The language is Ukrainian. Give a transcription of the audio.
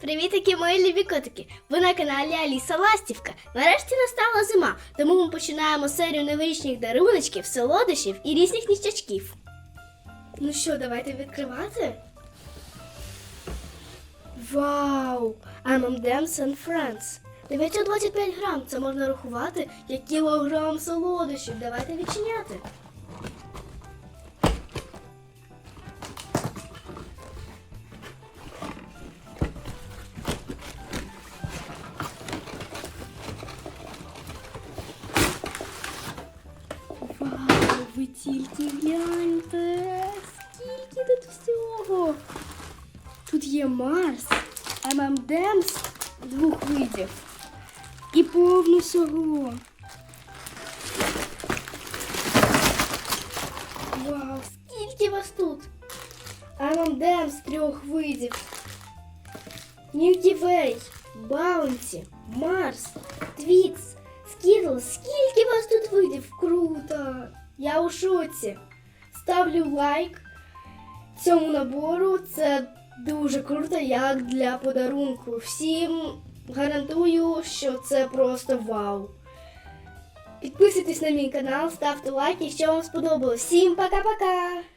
Привітики, мої любі котики! Ви на каналі Аліса Ластівка. Нарешті настала зима, тому ми починаємо серію новорічних даруночків, солодощів і різних ніщачків. Ну що, давайте відкривати? Вау! M&M's and Friends! 925 грам. Це можна рахувати як кілограм солодощів. Давайте відчиняти. Вау, ви тільки гляньте! Скільки тут всього! Тут є Марс, ММДМС двох видів і повно всього. Вау, скільки вас тут! ММДМС трьох видів. Way, Bounty, Марс, Твікс, Я у шоці. Ставлю лайк цьому набору. Це дуже круто, як для подарунку. Всім гарантую, що це просто вау. Підписуйтесь на мій канал, ставте лайк, якщо вам сподобалось. Всім пока-пока!